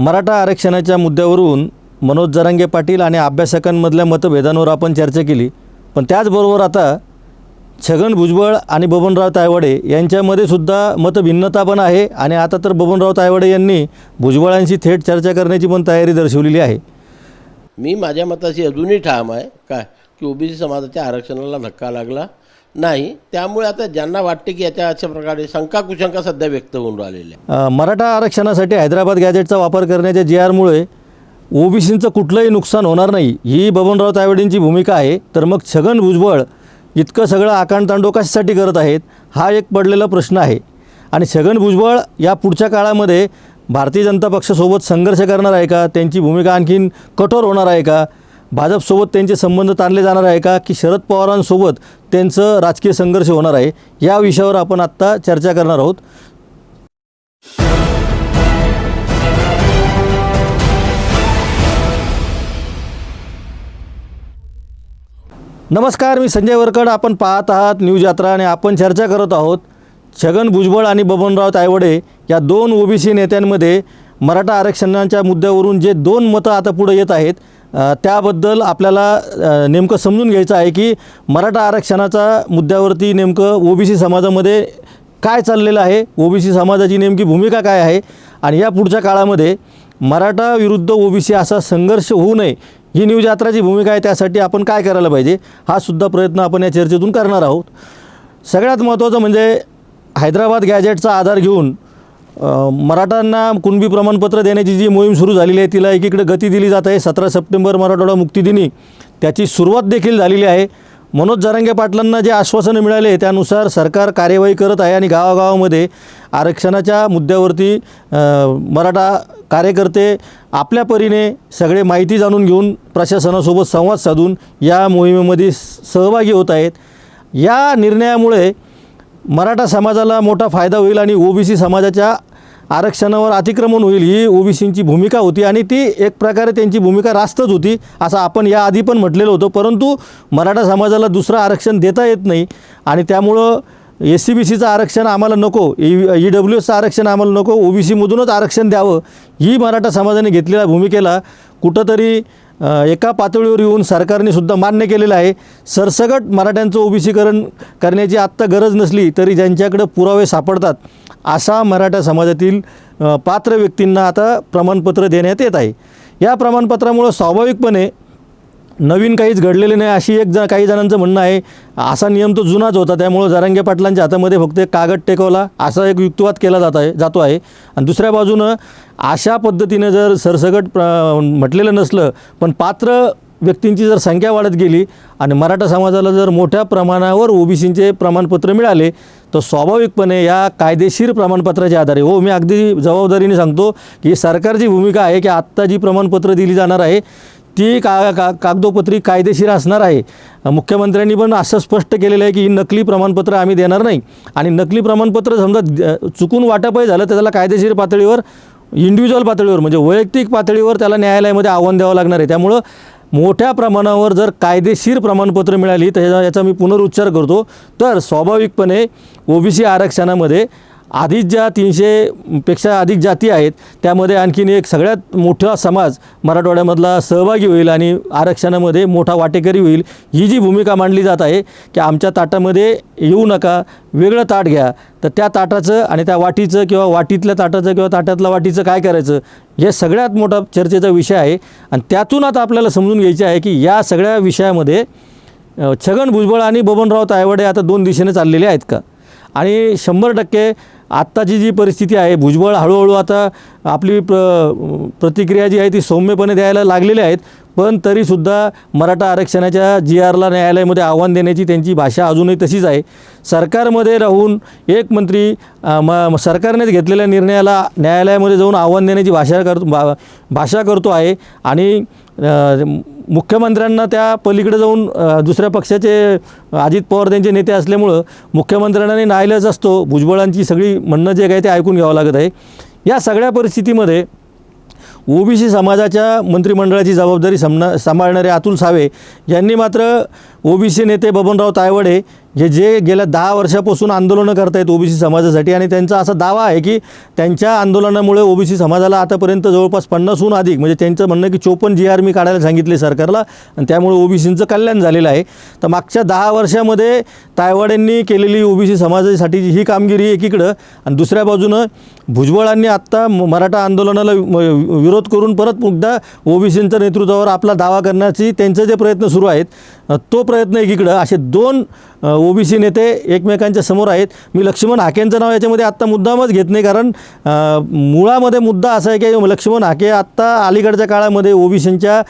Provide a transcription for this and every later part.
मराठा आरक्षणाच्या मुद्द्यावरून मनोज जरांगे पाटील आणि अभ्यासकांमधल्या मतभेदांवर आपण चर्चा केली. पण त्याचबरोबर आता छगन भुजबळ आणि बबनराव तायवाडे यांच्यामध्ये सुद्धा मतभिन्नता पण आहे आणि आता तर बबनराव तायवाडे यांनी भुजबळांशी थेट चर्चा करण्याची पण तयारी दर्शवलेली आहे. मी माझ्या मताशी अजूनही ठाम आहे. काय? की ओबीसी समाजाच्या आरक्षणाला धक्का लागला. नाही. त्यामुळे आता ज्यांना वाटते की याच्या अशा प्रकारे शंका कुशंका सध्या व्यक्त होऊन राहिलेल्या मराठा आरक्षणासाठी हैदराबाद गॅजेटचा वापर करण्याच्या जी आरमुळे ओबीसींचं कुठलंही नुकसान होणार नाही ही बबनराव तायवाडेंची भूमिका आहे. तर मग छगन भुजबळ इतकं सगळं आकांडतांडो कशासाठी करत आहेत हा एक पडलेला प्रश्न आहे. आणि छगन भुजबळ या पुढच्या काळामध्ये भारतीय जनता पक्षासोबत संघर्ष करणार आहे का? त्यांची भूमिका आणखीन कठोर होणार आहे का? भाजपसोबत त्यांचे संबंध ताणले जाणार आहे का की शरद पवारांसोबत त्यांचं राजकीय संघर्ष होणार आहे या विषयावर आपण आत्ता चर्चा करणार आहोत. नमस्कार मी संजय वरकड. आपण पाहत आहात न्यूज यात्रा आणि आपण चर्चा करत आहोत छगन भुजबळ आणि बबनराव तायवडे या दोन ओबीसी नेत्यांमध्ये मराठा आरक्षणाच्या मुद्द्यावरून जे दोन मतं आता पुढे येत आहेत त्याबद्दल आपल्याला नेमकं समजून घ्यायचं आहे की मराठा आरक्षणाचा मुद्द्यावरती नेमकं ओबीसी समाजामध्ये काय चाललेलं आहे? ओबीसी समाजाची नेमकी भूमिका काय आहे? आणि या पुढच्या काळामध्ये मराठा विरुद्ध ओबीसी असा संघर्ष होऊ नये ही न्यूज यात्राची भूमिका आहे त्यासाठी आपण काय करायला पाहिजे? हा सुद्धा प्रयत्न आपण या चर्चेतून करणार आहोत. सगळ्यात महत्त्वाचं म्हणजे हैदराबाद गॅजेटचा आधार घेऊन मराठांना कुणबी प्रमाणपत्र देण्याची जी मोहीम सुरू झालेली आहे तिला एकीकडे गती दिली जात आहे. सतरा सप्टेंबर मराठवाडा मुक्तीदिनी त्याची सुरुवात देखील झालेली आहे. मनोज जरांगे पाटलांना जे आश्वासनं मिळाले त्यानुसार सरकार कार्यवाही करत आहे आणि गावागावामध्ये आरक्षणाच्या मुद्द्यावरती मराठा कार्यकर्ते आपल्या परीने सगळे माहिती जाणून घेऊन प्रशासनासोबत संवाद साधून या मोहिमेमध्ये स- सहभागी होत आहेत. या निर्णयामुळे मराठा समाजाला मोठा फायदा होईल आणि ओबीसी समाजाच्या आरक्षणावर अतिक्रमण होईल ही ओबीसींची भूमिका होती आणि ती एक प्रकारे त्यांची भूमिका रास्तच होती असं आपण याआधी पण म्हटलेलं होतं. परंतु मराठा समाजाला दुसरं आरक्षण देता येत नाही आणि त्यामुळं एस सी बी सीचं आरक्षण आम्हाला नको ई ई डब्ल्यू एसचं आरक्षण आम्हाला नको ओ बी सीमधूनच आरक्षण द्यावं ही मराठा समाजाने घेतलेल्या भूमिकेला कुठंतरी एका पातळीवर येऊन सरकारने सुद्धा मान्य केलेलं आहे. सरसगट मराठ्यांचं ओबीसीकरण करण्याची आत्ता गरज नसली तरी ज्यांच्याकडे पुरावे सापडतात असा मराठा समाजातील पात्र व्यक्तींना आता प्रमाणपत्र देण्यात येत आहे. या प्रमाणपत्रामुळं स्वाभाविकपणे नवीन काहीच घडलेले नाही अशी एक ज काही जणांचं म्हणणं आहे. असा नियम तो जुनाच होता त्यामुळं जरांगे पाटलांच्या हातामध्ये फक्त एक कागद टेकवला असा एक युक्तिवाद केला जात आहे जातो आहे. आणि दुसऱ्या बाजूनं अशा पद्धतीनं जर सरसगट प्र म्हटलेलं नसलं पण पात्र व्यक्तींची जर संख्या वाढत गेली आणि मराठा समाजाला जर मोठ्या प्रमाणावर ओबीसींचे प्रमाणपत्र मिळाले तर स्वाभाविकपणे या कायदेशीर प्रमाणपत्राच्या आधारे हो मी अगदी जबाबदारीने सांगतो की सरकारची भूमिका आहे की आत्ता जी प्रमाणपत्र दिली जाणार आहे ती का का कागदोपत्री कायदेशीर असणार आहे. मुख्यमंत्र्यांनी पण असं स्पष्ट केलेलं आहे की ही नकली प्रमाणपत्र आम्ही देणार नाही. आणि नकली प्रमाणपत्र समजा चुकून वाटपही झालं तर त्याला कायदेशीर पातळीवर इंडिव्हिज्युअल पातळीवर म्हणजे वैयक्तिक पातळीवर त्याला न्यायालयामध्ये आव्हान द्यावं लागणार आहे. त्यामुळं मोठ्या प्रमाणावर जर कायदेशीर प्रमाणपत्र मिळाली तर याचा मी पुनरुच्चार करतो. तर स्वाभाविकपणे ओबीसी आरक्षणामध्ये आधीच ज्या तीनशेपेक्षा अधिक जाती आहेत त्यामध्ये आणखीन एक सगळ्यात मोठा समाज मराठवाड्यामधला सहभागी होईल आणि आरक्षणामध्ये मोठा वाटेकरी होईल ही जी भूमिका मांडली जात आहे की आमच्या ताटामध्ये येऊ नका वेगळं ताट घ्या तर त्या ताटाचं आणि त्या वाटीचं किंवा वाटीतल्या ताटाचं किंवा ताटातल्या वाटीचं काय करायचं हे सगळ्यात मोठा चर्चेचा विषय आहे. आणि त्यातून आता आपल्याला समजून घ्यायचे आहे की या सगळ्या विषयामध्ये छगन भुजबळ आणि बबनराव तायवडे आता दोन दिशेने चाललेले आहेत का? आणि शंभर टक्के आत्ताची जी परिस्थिती आहे भुजबळ हळूहळू आता आपली प्र प्रतिक्रिया जी आहे ती सौम्यपणे द्यायला लागलेली आहेत. पण तरीसुद्धा मराठा आरक्षणाच्या जी आरला न्यायालयामध्ये आव्हान देण्याची त्यांची भाषा अजूनही तशीच आहे. सरकारमध्ये राहून एक मंत्री म सरकारनेच घेतलेल्या निर्णयाला न्यायालयामध्ये जाऊन आव्हान देण्याची भाषा करतो भा भाषा करतो आहे. आणि मुख्यमंत्र्यांना त्या पलीकडे जाऊन दुसऱ्या पक्षाचे अजित पवार त्यांचे नेते असल्यामुळं मुख्यमंत्र्यांना नाईलाज असतो. भुजबळांची सगळी म्हणणं जे काय ते ऐकून घ्यावं लागत आहे. या सगळ्या परिस्थितीमध्ये ओबीसी समाजाच्या मंत्रिमंडळाची जबाबदारी समना सांभाळणारे अतुल सावे यांनी मात्र ओबीसी नेते बबनराव तायवडे जे जे गेल्या दहा वर्षापासून आंदोलनं करतायत ओबीसी समाजासाठी आणि त्यांचा असा दावा आहे की त्यांच्या आंदोलनामुळे ओबीसी समाजाला आतापर्यंत जवळपास पन्नासहून अधिक म्हणजे त्यांचं म्हणणं की चोपन्न जी आर मी काढायला सांगितले सरकारला आणि त्यामुळे ओबीसींचं कल्याण झालेलं आहे. तर मागच्या दहा वर्षामध्ये तायवाड्यांनी केलेली ओबीसी समाजासाठी ही कामगिरी एकीकडं आणि दुसऱ्या बाजूनं भुजबळांनी आत्ता म- मराठा आंदोलनाला वि- विरोध करून परत पुन्हा ओबीसींच्या नेतृत्वावर आपला दावा करण्याची त्यांचे जे प्रयत्न सुरू आहेत तो प्रयत्न एकीकडं असे दोन ओबीसी नेते एकमेकांच्या समोर आहेत. मी लक्ष्मण हाकेंचं नाव याच्यामध्ये आत्ता मुद्दामच घेत नाही कारण मुळामध्ये मुद्दा असा आहे की लक्ष्मण हाके आत्ता अलीकडच्या काळामध्ये ओबीसींच्या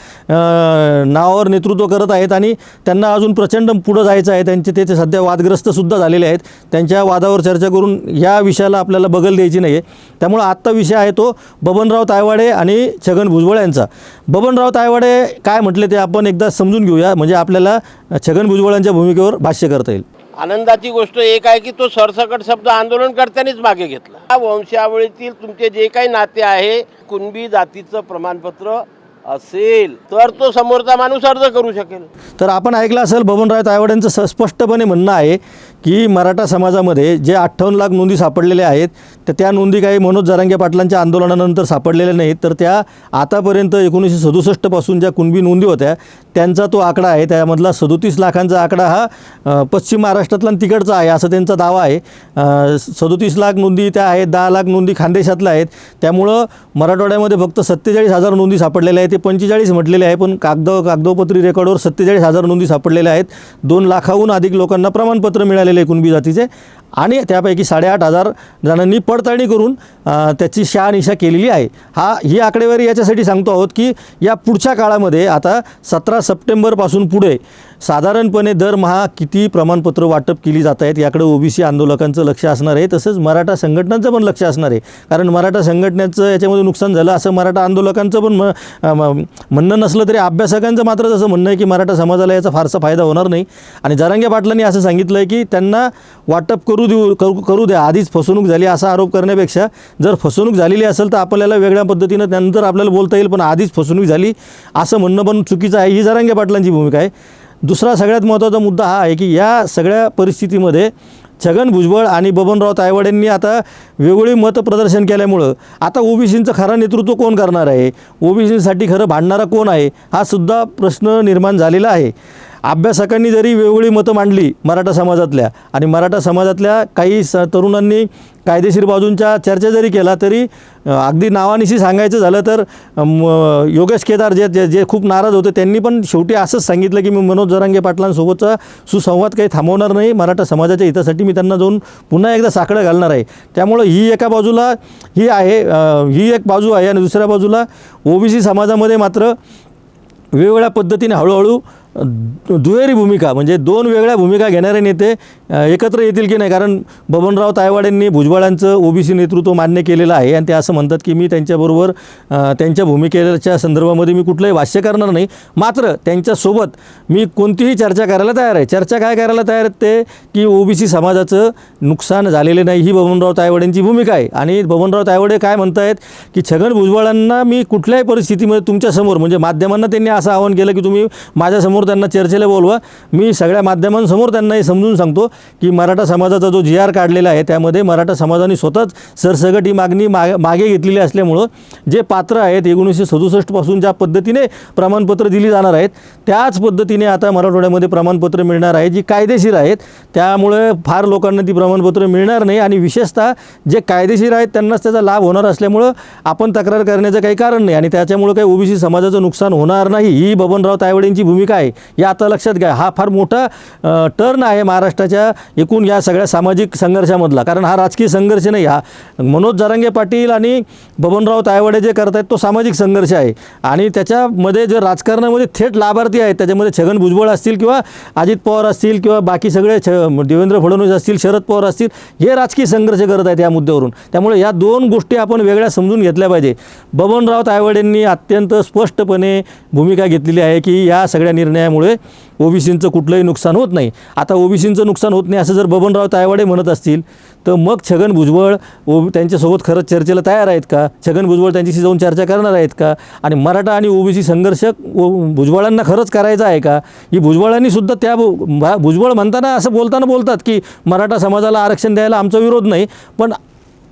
नावावर नेतृत्व करत आहेत आणि त्यांना अजून प्रचंड पुढं जायचं आहे. त्यांचे ते सध्या वादग्रस्तसुद्धा झालेले आहेत. त्यांच्या वादावर चर्चा करून या विषयाला आपल्याला बगल द्यायची नाही आहे त्यामुळं आत्ता विषय आहे तो बबनराव तायवाडे आणि छगन भुजबळ यांचा. बबनराव तायवाडे काय म्हटले ते आपण एकदा समजून घेऊया. म्हणजे आपल्याला छगन भुजबळांच्या भूमिकेवर भाष्य करता येईल. आनंदाची गोष्ट एक आहे की तो सरसकट शब्द आंदोलनकर्त्यांनीच मागे घेतला. वंशावळीतील तुमचे जे काही नाते आहे कुणबी जातीचं प्रमाणपत्र असेल तर तो समोरचा माणूस अर्ज करू शकेल. तर आपण ऐकलं असेल बबनराव तायवड्यांचं स स्पष्टपणे म्हणणं आहे की मराठा समाजामध्ये जे अठ्ठावन्न लाख नोंदी सापडलेल्या आहेत तर त्या नोंदी काही मनोज जरांगे पाटलांच्या आंदोलनानंतर सापडलेल्या नाहीत तर त्या आतापर्यंत एकोणीसशे सदुसष्टपासून ज्या कुणबी नोंदी होत्या त्यांचा तो आकडा आहे. त्यामधला सदोतीस लाखांचा आकडा हा पश्चिम महाराष्ट्रातला तिकडचा आहे असं त्यांचा दावा आहे. सदोतीस लाख नोंदी त्या आहेत दहा लाख नोंदी खानदेशातल्या आहेत. त्यामुळं मराठवाड्यामध्ये फक्त सत्तेचाळीस हजार नोंदी सापडलेल्या आहेत ते पंचेचाळीस म्हटलेले आहे पण कागद कागदोपत्री रेकॉर्डवर सत्तेचाळीस हजार नोंदी सापडलेल्या आहेत. दोन लाखाहून अधिक लोकांना प्रमाणपत्र मिळालेले आहे कुणबी जातीचे. आणि त्यापैकी साडेआठ हजार जणांनी पडताळणी करून त्याची शहानिशा केलेली आहे. हा ही आकडेवारी याच्यासाठी सांगतो आहोत की या पुढच्या काळामध्ये आता सतरा सप्टेंबरपासून पुढे साधारणपणे दरमहा किती प्रमाणपत्र वाटप केली जात आहेत याकडे ओबीसी आंदोलकांचं लक्ष असणार आहे तसंच मराठा संघटनांचं पण लक्ष असणार आहे. कारण मराठा संघटनेचं याच्यामध्ये नुकसान झालं असं मराठा आंदोलकांचं पण म- म्हणणं नसलं तरी अभ्यासकांचं मात्र जसं म्हणणं आहे की मराठा समाजाला याचा फारसा फायदा होणार नाही. आणि जरांगे पाटलांनी असं सांगितलं आहे की त्यांना वाटप करून करू देऊ करू करू द्या. आधीच फसवणूक झाली असा आरोप करण्यापेक्षा जर फसवणूक झालेली असेल तर आपल्याला वेगळ्या पद्धतीनं त्यानंतर आपल्याला बोलता येईल पण आधीच फसवणूक झाली असं म्हणणं पण चुकीचं आहे. ही जरांगे पाटलांची भूमिका आहे. दुसरा सगळ्यात महत्त्वाचा मुद्दा हा आहे की या सगळ्या परिस्थितीमध्ये छगन भुजबळ आणि बबनराव तायवाडेंनी आता वेगवेगळी मतप्रदर्शन केल्यामुळं आता ओबीसींचं खरं नेतृत्व कोण करणार आहे? ओबीसींसाठी खरं भांडणारा कोण आहे? हा सुद्धा प्रश्न निर्माण झालेला आहे. अभ्यासकांनी जरी वेगवेगळी मतं मांडली मराठा समाजातल्या आणि मराठा समाजातल्या काही स तरुणांनी कायदेशीर बाजूंच्या चर्चा जरी केला तरी अगदी नावानिशी सांगायचं झालं तर योगेश केदार जे जे जे खूप नाराज होते त्यांनी पण शेवटी असंच सांगितलं की मी मनोज जरांगे पाटलांसोबतचा सुसंवाद काही थांबवणार नाही मराठा समाजाच्या हितासाठी मी त्यांना जाऊन पुन्हा एकदा साकडं घालणार आहे. त्यामुळं ही एका बाजूला ही आहे ही एक बाजू आहे आणि दुसऱ्या बाजूला ओबीसी समाजामध्ये मात्र वेगवेगळ्या पद्धतीने हळूहळू दुहेरी भूमिका म्हणजे दोन वेगळ्या भूमिका घेणारे नेते एकत्र येतील की नाही? कारण बबनराव तायवाडेंनी भुजबळांचं ओबीसी नेतृत्व मान्य केलेलं आहे आणि ते असं म्हणतात की मी त्यांच्याबरोबर त्यांच्या भूमिकेच्या संदर्भामध्ये मी कुठलंही भाष्य करणार नाही. मात्र त्यांच्यासोबत मी कोणतीही चर्चा करायला तयार आहे. चर्चा काय करायला तयार आहेत ते? की ओबीसी समाजाचं नुकसान झालेले नाही ही बबनराव तायवाडेंची भूमिका आहे. आणि बबनराव तायवाडे काय म्हणतायत की छगन भुजबळांना मी कुठल्याही परिस्थितीमध्ये तुमच्यासमोर म्हणजे माध्यमांना त्यांनी असं आवाहन केलं की तुम्ही माझ्यासमोर त्यांना चर्चेला बोलवा. मी सगळ्या माध्यमांसमोर त्यांना हे समजून सांगतो. की मराठा समाजाचा जो जी आर काढलेला आहे त्यामध्ये मराठा समाजाने स्वतःच सरसगट ही मागणी मागे मागे घेतलेली असल्यामुळं जे पात्र आहेत एकोणीसशे सदुसष्टपासून ज्या पद्धतीने प्रमाणपत्र दिली जाणार आहेत त्याच पद्धतीने आता मराठवाड्यामध्ये प्रमाणपत्र मिळणार आहे जी कायदेशीर आहेत. त्यामुळे फार लोकांना ती प्रमाणपत्र मिळणार नाही आणि विशेषतः जे कायदेशीर आहेत त्यांनाच त्याचा लाभ होणार असल्यामुळं आपण तक्रार करण्याचं काही कारण नाही आणि त्याच्यामुळं काही ओबीसी समाजाचं नुकसान होणार नाही. ही बबनराव तायवडेंची भूमिका आहे. या आता लक्षात घ्या. हा फार मोठा टर्न आहे महाराष्ट्राच्या एकूण या सगळ्या सामाजिक संघर्षामधला. कारण हा राजकीय संघर्ष नाही हा मनोज जरांगे पाटील आणि बबनराव तायवाडे जे करत आहेत तो सामाजिक संघर्ष आहे. आणि त्याच्यामध्ये जे राजकारणामध्ये थेट लाभार्थी आहेत त्याच्यामध्ये छगन भुजबळ असतील किंवा अजित पवार असतील किंवा बाकी सगळे छ देवेंद्र फडणवीस असतील शरद पवार असतील हे राजकीय संघर्ष करत आहेत या मुद्द्यावरून. त्यामुळे या दोन गोष्टी आपण वेगळ्या समजून घेतल्या पाहिजे. बबनराव तायवाडेंनी अत्यंत स्पष्टपणे भूमिका घेतलेली आहे की या सगळ्या निर्णयामुळे ओबीसींचं कुठलंही नुकसान होत नाही. आता ओबीसींचं नुकसान होत नाही असं जर बबनराव तायवाडे म्हणत असतील तर मग छगन भुजबळ ओ त्यांच्यासोबत खरंच चर्चेला तयार आहेत का? छगन भुजबळ त्यांच्याशी जाऊन चर्चा करणार आहेत का? आणि मराठा आणि ओबीसी संघर्ष ओ भुजबळांना खरंच करायचा आहे का? ही भुजबळांनीसुद्धा त्या भु- भा- भुजबळ म्हणताना असं बोलताना बोलतात की मराठा समाजाला आरक्षण द्यायला आमचा विरोध नाही. पण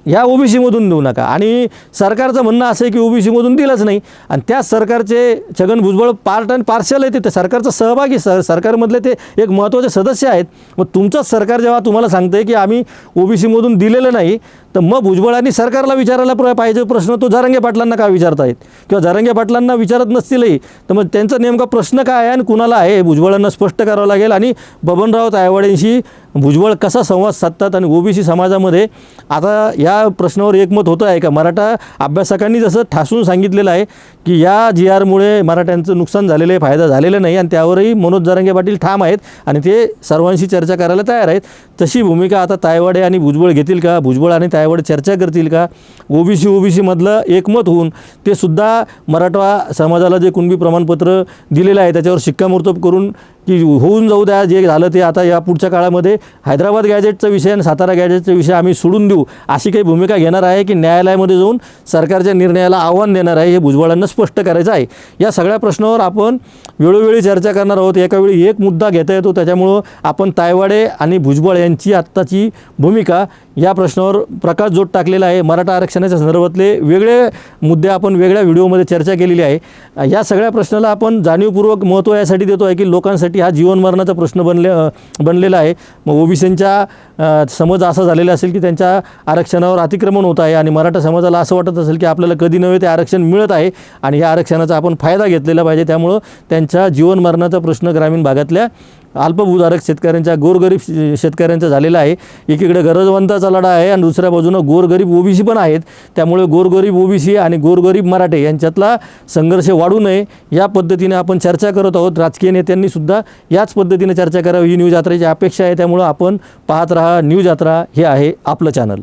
ह्या ओबीसीमधून देऊ नका. आणि सरकारचं म्हणणं असं आहे की ओबीसीमधून दिलंच नाही. आणि त्या सरकारचे छगन भुजबळ पार्ट आणि पार्शल आहे ते. सरकारचं सहभागी स सरकारमधले ते एक महत्त्वाचे सदस्य आहेत. मग तुमचंच सरकार जेव्हा तुम्हाला सांगतं आहे की आम्ही ओबीसीमधून दिलेलं नाही तर मग भुजबळांनी सरकारला विचारायला प्र- पाहिजे प्रश्न तो जारंगे पाटलांना का विचारतायत किंवा जारंगे पाटलांना विचारत नसतीलही तर मग त्यांचा नेमका प्रश्न काय आहे आणि कुणाला आहे भुजबळांना स्पष्ट करावं लागेल? आणि बबनराव तायवाड्यांशी भुजबळ कसा संवाद साधतात आणि ओबीसी समाजामध्ये आता या प्रश्नावर एकमत होतं आहे का? मराठा अभ्यासकांनी जसं ठासून सांगितलेलं आहे की या जी आरमुळे मराठ्यांचं नुकसान झालेलं आहे फायदा झालेला नाही आणि त्यावरही मनोज जरंगे पाटील ठाम आहेत आणि ते सर्वांशी चर्चा करायला तयार आहेत. तशी भूमिका आता तायवाडे आणि भुजबळ घेतील का? भुजबळ आणि तायवाडे चर्चा करतील का? ओबीसी ओबीसीमधलं एकमत होऊन ते सुद्धा मराठा समाजाला जे कुणबी प्रमाणपत्र दिलेलं आहे त्याच्यावर शिक्कामोर्तब करून की होऊन जाऊ द्या जे झालं ते आता या पुढच्या काळामध्ये हैदराबाद गॅजेटचा विषय आणि सातारा गॅजेटचा विषय आम्ही सोडून देऊ अशी काही भूमिका घेणार आहे की न्यायालयामध्ये जाऊन सरकारच्या निर्णयाला आव्हान देणार आहे हे भुजबळांना स्पष्ट करायचं आहे. या सगळ्या प्रश्नावर आपण वेळोवेळी चर्चा करणार आहोत. एकावेळी एक मुद्दा घेता येतो त्याच्यामुळं आपण तायवाडे आणि भुजबळ यांची आत्ताची भूमिका या प्रश्नावर प्रकाश जोड टाकलेला आहे. मराठा आरक्षणाच्या संदर्भातले वेगळे मुद्दे आपण वेगळ्या व्हिडिओमध्ये चर्चा केलेली आहे. या सगळ्या प्रश्नाला आपण जाणीवपूर्वक महत्त्व यासाठी देतो आहे की लोकांसाठी हा जीवनमरणाचा प्रश्न बनले बनलेला आहे. मग ओबीसींच्या समज असा झालेला असेल की त्यांच्या आरक्षणावर अतिक्रमण होत आहे आणि मराठा समाजाला असं वाटत असेल की आपल्याला कधी नव्हे ते आरक्षण मिळत आहे आणि ह्या आरक्षणाचा आपण फायदा घेतलेला पाहिजे. त्यामुळं त्यांच्या जीवनमरणाचा प्रश्न ग्रामीण भागातल्या अल्पभूधारक शेतकऱ्यांच्या गोरगरीब शेतकऱ्यांचा झालेला आहे. एकीकडे गरजवंताचा लढा आहे आणि दुसऱ्या बाजूनं गोरगरीब ओबीसी पण आहेत. त्यामुळे गोरगरीब ओबीसी आणि गोरगरीब मराठे यांच्यातला संघर्ष वाढू नये या पद्धतीने आपण चर्चा करत आहोत. राजकीय नेत्यांनी सुद्धा याच पद्धतीने चर्चा करावी. ही न्यूज यात्रेची अपेक्षा आहे. त्यामुळं आपण पाहत राहा. न्यूज यात्रा हे आहे आपलं चॅनल